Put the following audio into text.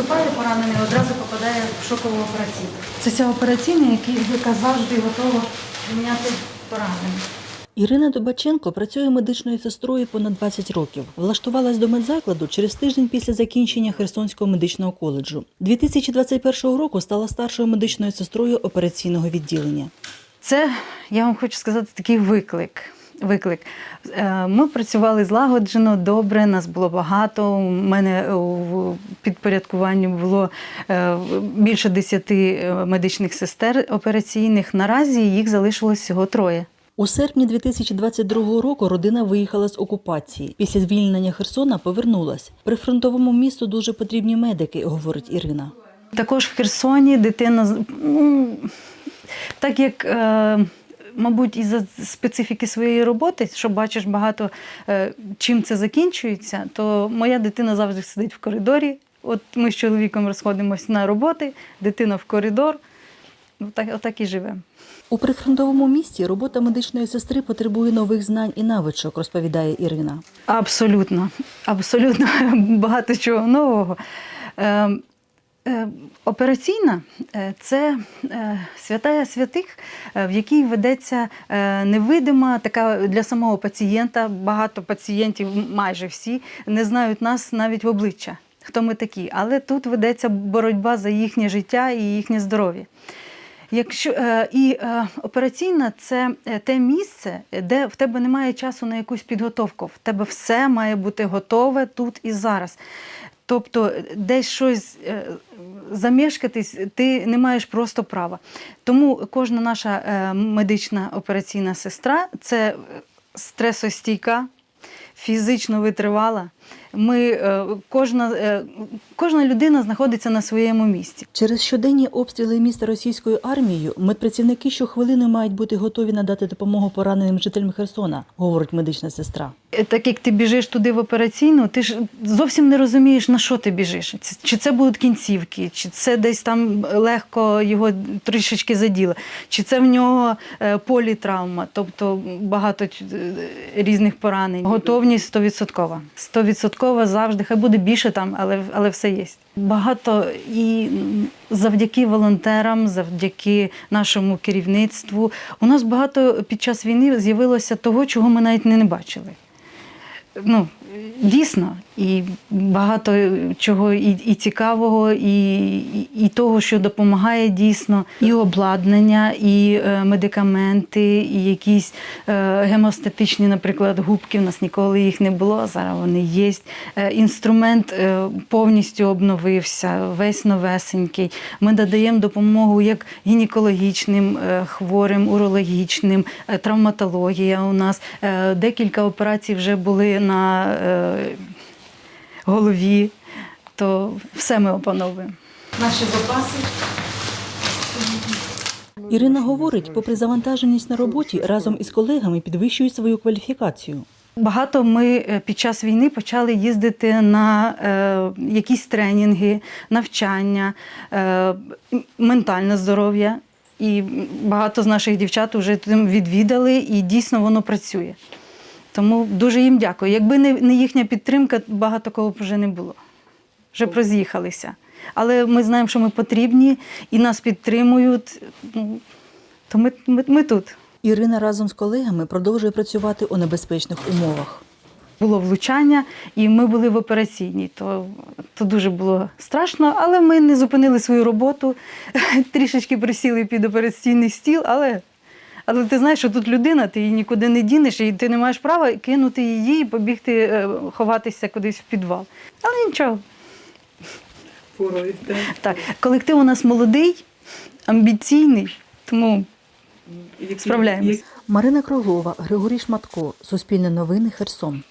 поступає поранений, одразу попадає в шокову операційну. Це ця операційна, яка завжди готова прийняти поранених. Ірина Добаченко працює медичною сестрою понад 20 років. Влаштувалась до медзакладу через тиждень після закінчення Херсонського медичного коледжу. 2021 року стала старшою медичною сестрою операційного відділення. Це, я вам хочу сказати, такий виклик. Виклик. Е, Ми працювали злагоджено, добре, нас було багато. У мене в підпорядкуванні було е, більше десяти е, медичних сестер операційних. Наразі їх залишилось всього троє. У серпні 2022 року родина виїхала з окупації. Після звільнення Херсона повернулась. При фронтовому місту дуже потрібні медики, говорить Ірина. Також в Херсоні дитина, ну, так як, е, мабуть, із-за специфіки своєї роботи, що бачиш багато, е, чим це закінчується, то моя дитина завжди сидить в коридорі. От ми з чоловіком розходимося на роботи, дитина в коридор. Ну, так, отак і живемо. У прифронтовому місті робота медичної сестри потребує нових знань і навичок, розповідає Ірина. Абсолютно, абсолютно багато чого нового. Е, Операційна е, це е, святая святих, в якій ведеться невидима така для самого пацієнта. Багато пацієнтів, майже всі, не знають нас навіть в обличчя, хто ми такі. Але тут ведеться боротьба за їхнє життя і їхнє здоров'я. Якщо і операційна це те місце, де в тебе немає часу на якусь підготовку. В тебе все має бути готове тут і зараз. Тобто, е, десь щось е, замішкатись, ти не маєш просто права. Тому кожна наша е, медична операційна сестра це стресостійка, фізично витривала. Ми е, кожна е, кожна людина знаходиться на своєму місці. Через щоденні обстріли міста російською армією медпрацівники щохвилини мають бути готові надати допомогу пораненим жителям Херсона, говорить медична сестра. Е, так як ти біжиш туди в операційну, ти ж зовсім не розумієш на що ти біжиш. Чи це будуть кінцівки, чи це десь там легко його трішечки заділи? чи це в нього політравма, тобто багато різних поранень. Готовність 100%. 100% обов'язково завжди, хай буде більше там, але але все є. Багато і завдяки волонтерам, завдяки нашому керівництву. У нас багато під час війни з'явилося того, чого ми навіть не бачили. Ну, дійсно, і багато чого і, і цікавого, і, і, того, що допомагає дійсно, і обладнання, і е, медикаменти, і якісь е, гемостатичні, наприклад, губки. У нас ніколи їх не було, зараз вони є. Е, інструмент е, повністю обновився, весь новесенький. Ми надаємо допомогу як гінекологічним е, хворим, урологічним, е, травматологія у нас. Е, Декілька операцій вже були на голові, то все ми опановуємо. Наші запаси. Ірина говорить, попри завантаженість на роботі, разом із колегами підвищують свою кваліфікацію. Багато ми е, під час війни почали їздити на е, якісь тренінги, навчання, е, ментальне здоров'я. І багато з наших дівчат вже тим відвідали, і дійсно воно працює. Тому дуже їм дякую. Якби не, не їхня підтримка, багато кого б вже не було. Вже проз'їхалися. Але ми знаємо, що ми потрібні і нас підтримують. Ну, То ми, ми, ми тут. Ірина разом з колегами продовжує працювати у небезпечних умовах. Було влучання, і ми були в операційній. То, то дуже було страшно, але ми не зупинили свою роботу, трішечки присіли під операційний стіл, але, але ти знаєш, що тут людина, ти її нікуди не дінеш, і ти не маєш права кинути її і побігти е, ховатися кудись в підвал. Але нічого. Так, колектив у нас молодий, амбіційний, тому справляємось. Марина Круглова, Григорій Шматко, Суспільне новини, Херсон.